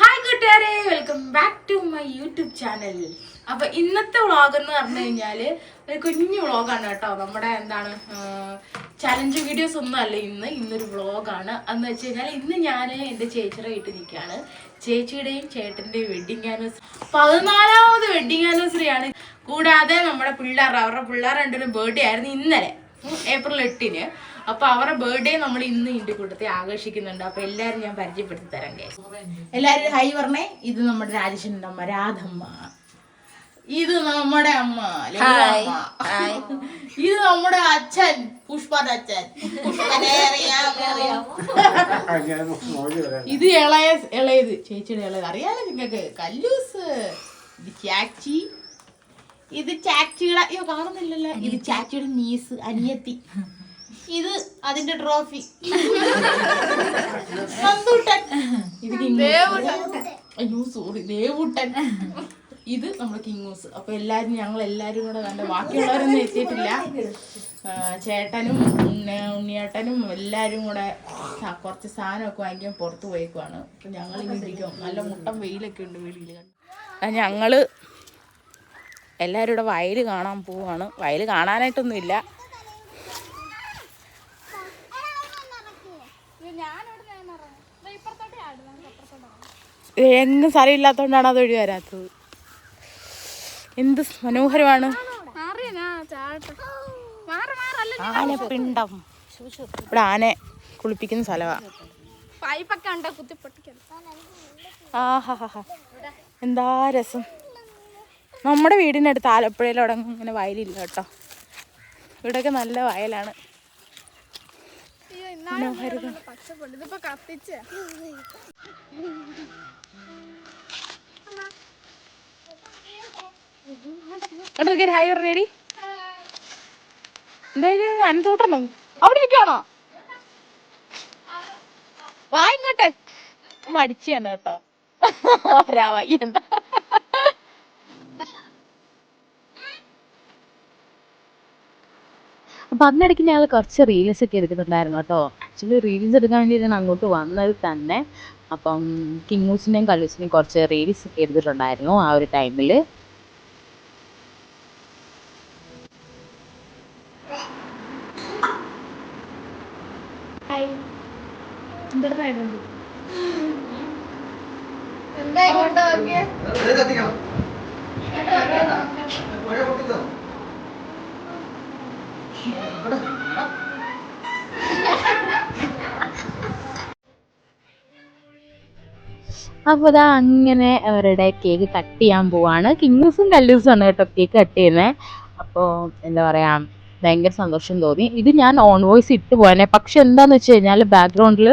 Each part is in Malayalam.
ഹായ് കൂട്ടുകാരെ. Welcome back to my YouTube channel അപ്പൊ ഇന്നത്തെ വ്ളോഗ് എന്ന് പറഞ്ഞു കഴിഞ്ഞാൽ ഒരു കുഞ്ഞു വ്ളോഗാണ് കേട്ടോ. നമ്മുടെ എന്താണ് ചലഞ്ച് വീഡിയോസ് ഒന്നും അല്ല ഇന്ന്. ഇന്നൊരു വ്ളോഗാണ് എന്ന് വെച്ച് കഴിഞ്ഞാൽ ഇന്ന് ഞാൻ എന്റെ ചേച്ചിയുടെ വീട്ടിൽ നിൽക്കുകയാണ്. ചേച്ചിയുടെയും ചേട്ടന്റെയും വെഡിങ് ആനിവേഴ്സറി പതിനാലാമത് വെഡിങ് ആനിവേഴ്സറി ആണ്. കൂടാതെ നമ്മുടെ പിള്ളേർ അവരുടെ പിള്ളേർ രണ്ടുപേരും ബർത്ത്ഡേ ആയിരുന്നു ഇന്നലെ. ഏപ്രിൽ എട്ടിന്. അപ്പൊ അവരുടെ ബർത്ത്ഡേ നമ്മൾ ഇന്ന് ഇന്റെ കൂട്ടത്തെ ആഘോഷിക്കുന്നുണ്ട്. അപ്പൊ എല്ലാരും ഞാൻ പരിചയപ്പെടുത്തി തരാം കേ എല്ലാരും ഹൈ പറഞ്ഞേ. ഇത് നമ്മുടെ രാജേഷിന്റെ അമ്മ രാധമ്മ. ഇത് നമ്മുടെ അമ്മ. ഇത് നമ്മുടെ അച്ഛൻ പുഷ്പന്റെ അച്ഛൻ? ഇത് ഇളയ ഇളയത് ചേച്ചിയുടെ ഇളയത്. അറിയാലോ നിങ്ങക്ക് കല്ലൂസ്. ഇത് ചാച്ചി ഇത് ചാച്ചിയുടെ അയ്യോ കാണുന്നില്ലല്ലോ. ഇത് ചാച്ചിയുടെ നീസ് അനിയത്തി. ഇത് അതിന്റെ ട്രോഫി. നന്ദൂട്ടൻ. അയ്യോ സോറി ദേവൂട്ടൻ. ഇത് നമ്മുടെ കിങ്ങൂസ് അപ്പൊ എല്ലാരും ഞങ്ങൾ എല്ലാരും കൂടെ കണ്ട ബാക്കിയുള്ളവരൊന്നും എത്തിയിട്ടില്ല. ചേട്ടനും ഉണ്ണ- ഉണ്ണിയേട്ടനും എല്ലാരും കൂടെ കുറച്ച് സാധനമൊക്കെ വാങ്ങിക്കാൻ പുറത്തു പോയേക്കുവാണ്. അപ്പൊ ഞങ്ങൾ ഇരിക്കും നല്ല മുട്ടം വെയിലൊക്കെ ഉണ്ട് വെളിയിൽ ഞങ്ങൾ എല്ലാവരും ഇവിടെ വയൽ കാണാൻ പോവാണ്. വയൽ കാണാനായിട്ടൊന്നുമില്ല. എങ്ങും സ്ഥലമില്ലാത്തതുകൊണ്ടാണ് അത് ഒഴി വരാത്തത്. എന്ത് മനോഹരമാണ്. ആനപ്പിണ്ടം ഇവിടെ ആനെ കുളിപ്പിക്കുന്ന സ്ഥലമാണ് എന്താ രസം? നമ്മുടെ വീടിനടുത്ത് ആലപ്പുഴയിലവിടെ ഇങ്ങനെ വയലില്ല കേട്ടോ. ഇവിടെയൊക്കെ നല്ല വയലാണ്. അയ്യോ അവിടെ ഹായ് പറഞ്ഞേടി. എന്തായാലും അവിടെ ഇരിക്കാണോ വാ ഇങ്ങോട്ട് കേട്ടോ. എന്താ അപ്പം അതിനിടയ്ക്ക് ഞങ്ങൾ കുറച്ച് റീൽസ് ഒക്കെ എടുക്കുന്നുണ്ടായിരുന്നു കേട്ടോ. ആക്ച്വലി റീൽസ് എടുക്കാൻ വേണ്ടി ഞാൻ അങ്ങോട്ട് വന്നത് തന്നെ. അപ്പം കിങ്ങൂസിന്റെയും കല്ലൂസിന്റെയും കുറച്ച് റീൽസ് ഒക്കെ എടുത്തിട്ടുണ്ടായിരുന്നു ആ ഒരു ടൈമിൽ നോക്കിയേ അപ്പോൾ അതാ അങ്ങനെ അവരുടെ കേക്ക് കട്ട് ചെയ്യാൻ പോവാണ്. കിങ്സും കല്ലൂസും ആണ് കേട്ടോ കേക്ക് കട്ട് ചെയ്യുന്നത് അപ്പോൾ എന്താ പറയുക ഭയങ്കര സന്തോഷം തോന്നി. ഇത് ഞാൻ ഓൺ വോയിസ് ഇട്ട് പോയനെ പക്ഷെ എന്താന്ന് വെച്ച് കഴിഞ്ഞാൽ ബാക്ക്ഗ്രൗണ്ടിൽ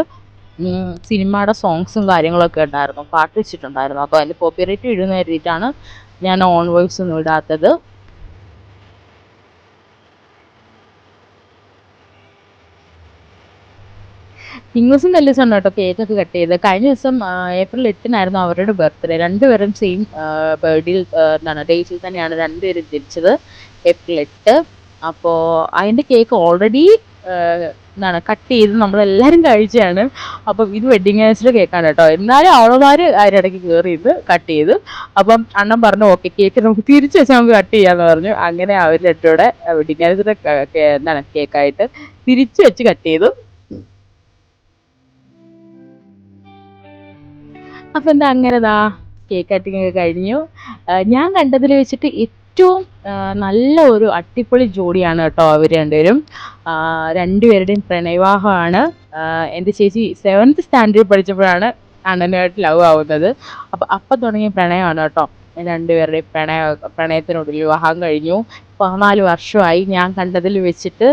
സിനിമയുടെ സോങ്സും കാര്യങ്ങളൊക്കെ ഉണ്ടായിരുന്നു. പാട്ട് വെച്ചിട്ടുണ്ടായിരുന്നു. അപ്പോൾ അതിൽ കോപ്പിറൈറ്റ് ഇടുന്ന കരുതിയിട്ടാണ് ഞാൻ ഓൺ വോയിസ് ഒന്നും ഇടാത്തത്. ഇംഗ്ലീഷും നല്ല ആണ് കേട്ടോ കേക്കൊക്കെ കട്ട് ചെയ്തത് കഴിഞ്ഞ ദിവസം ഏപ്രിൽ എട്ടിനായിരുന്നു അവരുടെ ബർത്ത്ഡേ രണ്ടുപേരും സെയിം ബർത്ത്ഡേയിൽ എന്താണ് ഡേറ്റിൽ തന്നെയാണ് രണ്ടുപേരും ജനിച്ചത്. ഏപ്രിൽ എട്ട്. അപ്പോൾ അതിന്റെ കേക്ക് ഓൾറെഡി എന്താണ് കട്ട് ചെയ്ത് നമ്മളെല്ലാവരും കഴിച്ചതാണ് അപ്പം ഇത് വെഡിങ് ആനിവേഴ്സറി കേക്കാണ് കേട്ടോ. എന്നാലും അവളമാർ അതിനിടയ്ക്ക് കയറി ഇത് കട്ട് ചെയ്തു. അപ്പം അണ്ണൻ പറഞ്ഞു ഓക്കെ കേക്ക് നമുക്ക് തിരിച്ച് വെച്ചാൽ നമുക്ക് കട്ട് ചെയ്യാന്ന് പറഞ്ഞു. അങ്ങനെ അവർ രണ്ടൂടെ വെഡിങ് ആനിവേഴ്സറി എന്താണ് കേക്കായിട്ട് തിരിച്ച് വെച്ച് കട്ട് ചെയ്തു. അപ്പം എന്താ അങ്ങനെതാ കേക്ക് കട്ടിങ് ഒക്കെ കഴിഞ്ഞു. ഞാൻ കണ്ടതിൽ വെച്ചിട്ട് ഏറ്റവും നല്ല ഒരു അടിപൊളി ജോഡിയാണ് കേട്ടോ അവർ രണ്ടുപേരും. രണ്ടുപേരുടെയും പ്രണയവാഹമാണ് എന്റെ ചേച്ചി സെവൻത്ത് സ്റ്റാൻഡേർഡ് പഠിച്ചപ്പോഴാണ് അണ്ണനുമായിട്ട് ലവ് ആവുന്നത്. അപ്പം അപ്പം തുടങ്ങിയ പ്രണയമാണ് കേട്ടോ. രണ്ടുപേരുടെയും പ്രണയ പ്രണയത്തിനൊടുവിൽ വിവാഹം കഴിഞ്ഞു. പതിനാല് വർഷമായി ഞാൻ കണ്ടതിൽ വെച്ചിട്ട്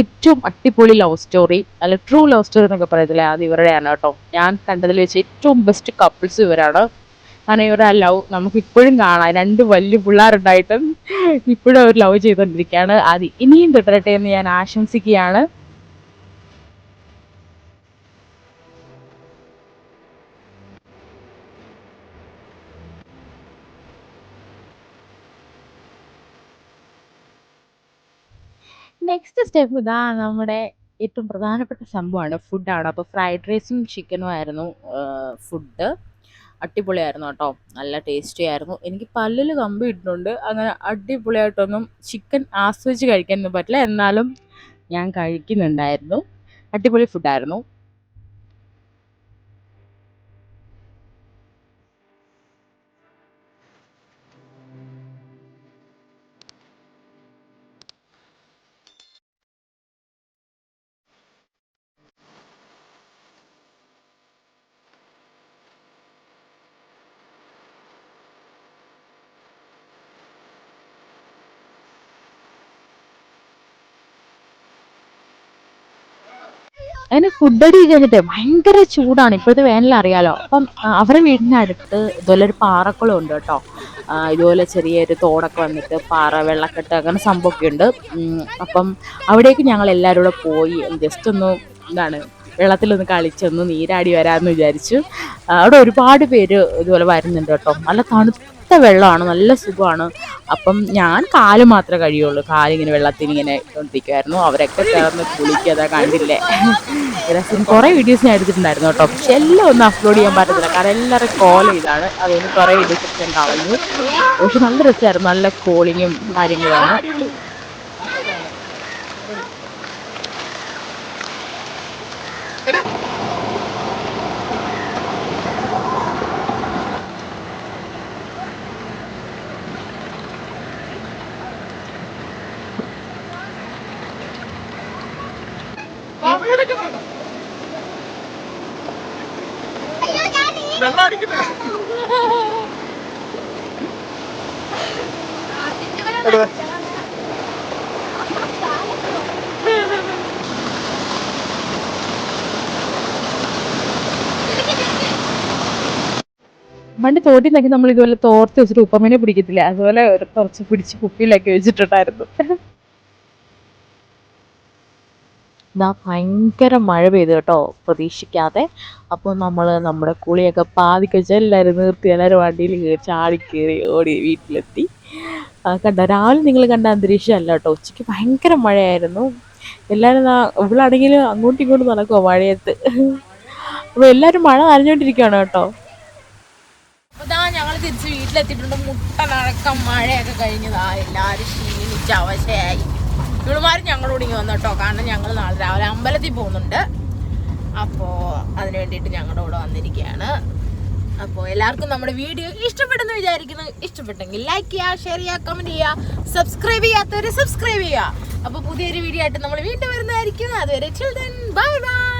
ഏറ്റവും അടിപൊളി ലവ് സ്റ്റോറി അല്ല ട്രൂ ലവ് സ്റ്റോറി എന്നൊക്കെ പറയത്തില്ലേ? അത് ഇവരുടെയാണ് കേട്ടോ. ഞാൻ കണ്ടതിൽ വെച്ച് ഏറ്റവും ബെസ്റ്റ് കപ്പിൾസ് ഇവരാണ്. ഇവരുടെ ആ ലവ് നമുക്ക് ഇപ്പോഴും കാണാം. രണ്ട് വലിയ പിള്ളേരുണ്ടായിട്ടും ഇപ്പോഴും അവർ ലവ് ചെയ്തുകൊണ്ടിരിക്കുകയാണ്. അത് ഇനിയും തുടരട്ടെ എന്ന് ഞാൻ ആശംസിക്കുകയാണ്. നെക്സ്റ്റ് സ്റ്റെപ്പ് ഇതാ നമ്മുടെ ഏറ്റവും പ്രധാനപ്പെട്ട സംഭവമാണ് ഫുഡാണ് അപ്പോൾ ഫ്രൈഡ് റൈസും ചിക്കനും ആയിരുന്നു ഫുഡ് അടിപൊളിയായിരുന്നു കേട്ടോ. നല്ല ടേസ്റ്റി ആയിരുന്നു. എനിക്ക് പല്ലിൽ കമ്പി ഇട്ടിട്ടുണ്ട്. അങ്ങനെ അടിപൊളിയായിട്ടൊന്നും ചിക്കൻ ആസ്വദിച്ച് കഴിക്കാനൊന്നും പറ്റില്ല. എന്നാലും ഞാൻ കഴിക്കുന്നുണ്ടായിരുന്നു. അടിപൊളി ഫുഡായിരുന്നു അങ്ങനെ ഫുഡ് അടി കഴിഞ്ഞിട്ട് ഭയങ്കര ചൂടാണ്. ഇപ്പോഴത്തെ വേനൽ അറിയാലോ. അപ്പം അവരുടെ വീടിന്റെ അടുത്ത് ഇതുപോലെ ഒരു പാറക്കുളം ഉണ്ട് കേട്ടോ. ഇതുപോലെ ചെറിയൊരു തോടൊക്കെ വന്നിട്ട് പാറ വെള്ളക്കെട്ട് അങ്ങനെ സംഭവമൊക്കെ ഉണ്ട്. അപ്പം അവിടേക്ക് ഞങ്ങൾ എല്ലാവരും കൂടെ പോയി ജസ്റ്റ് ഒന്ന് എന്താണ് വെള്ളത്തിലൊന്ന് കളിച്ചൊന്ന് നീരാടി വരാമെന്ന് വിചാരിച്ചു. അവിടെ ഒരുപാട് പേര് ഇതുപോലെ വരുന്നുണ്ട് കേട്ടോ. നല്ല തണുത്ത വെള്ളമാണ് നല്ല സുഖമാണ്. അപ്പം ഞാൻ കാൽ മാത്രമേ കഴിയുള്ളൂ. കാലിങ്ങനെ വെള്ളത്തിൽ ഇങ്ങനെ ഇട്ടുകൊണ്ടിരിക്കുമായിരുന്നു അവരൊക്കെ ചേർന്ന് കുളിക്കുക കണ്ടില്ലേ. രസം കുറേ വീഡിയോസ് ഞാൻ എടുത്തിട്ടുണ്ടായിരുന്നു കേട്ടോ. പക്ഷെ എല്ലാം ഒന്നും അപ്ലോഡ് ചെയ്യാൻ പറ്റത്തില്ല. കാരണം എല്ലാവരും കോൾ ചെയ്താണ്. അതുകൊണ്ട് കുറേ വീഡിയോസ് ഞാൻ കളഞ്ഞു പക്ഷെ നല്ല രസമായിരുന്നു. നല്ല കോളിങ്ങും കാര്യങ്ങളുമാണ് പണ്ട് തോട്ടിന്നൊക്കെ നമ്മൾ ഇതുപോലെ തോർത്ത് വെച്ചിട്ട് ഉപ്പമേനെ പിടിക്കത്തില്ല. അതുപോലെ കുറച്ച് പിടിച്ച് കുപ്പിയിലൊക്കെ വെച്ചിട്ടുണ്ടായിരുന്നു. ഇതാ ഭയങ്കര മഴ പെയ്തു കേട്ടോ പ്രതീക്ഷിക്കാതെ. അപ്പോൾ നമ്മൾ നമ്മുടെ കുളിയൊക്കെ പാതിക്ക് വെച്ച് എല്ലാവരും നിർത്തി എല്ലാവരും വണ്ടിയിൽ ചാടി കയറി ഓടി വീട്ടിലെത്തി. കണ്ട രാവിലെ നിങ്ങൾ കണ്ട അന്തരീക്ഷം അല്ല കേട്ടോ. ഉച്ചയ്ക്ക് ഭയങ്കര മഴയായിരുന്നു. എല്ലാവരും ഇവളാണെങ്കിൽ അങ്ങോട്ടും ഇങ്ങോട്ടും നടക്കുമോ മഴയത്ത്. അപ്പോൾ എല്ലാവരും മഴ നനഞ്ഞുകൊണ്ടിരിക്കുകയാണ് കേട്ടോ. ഇതാ ഞങ്ങൾ തിരിച്ച് വീട്ടിലെത്തിയിട്ടുണ്ട്. മുട്ടനടക്കം മഴയൊക്കെ കഴിഞ്ഞതാ എല്ലാവരും ക്ഷീണിച്ച് അവശയായി. ഇവളുമാരും ഞങ്ങളോട് ഇങ്ങനെ വന്നു കേട്ടോ. കാരണം ഞങ്ങൾ നാളെ രാവിലെ അമ്പലത്തിൽ പോകുന്നുണ്ട്. അപ്പോൾ അതിന് വേണ്ടിയിട്ട് ഞങ്ങളുടെ കൂടെ വന്നിരിക്കുകയാണ്. അപ്പോൾ എല്ലാവർക്കും നമ്മുടെ വീഡിയോ ഇഷ്ടപ്പെട്ടെന്ന് വിചാരിക്കുന്നു. ഇഷ്ടപ്പെട്ടെങ്കിൽ ലൈക്ക് ചെയ്യുക ഷെയർ ചെയ്യുക കമന്റ് ചെയ്യുക സബ്സ്ക്രൈബ് ചെയ്യാത്തവർ സബ്സ്ക്രൈബ് ചെയ്യുക. അപ്പോൾ പുതിയൊരു വീഡിയോ ആയിട്ട് നമ്മൾ വീണ്ടും വരുന്നതായിരിക്കും. അതുവരെ ചിൽഡ്രൻ ബൈ ബൈ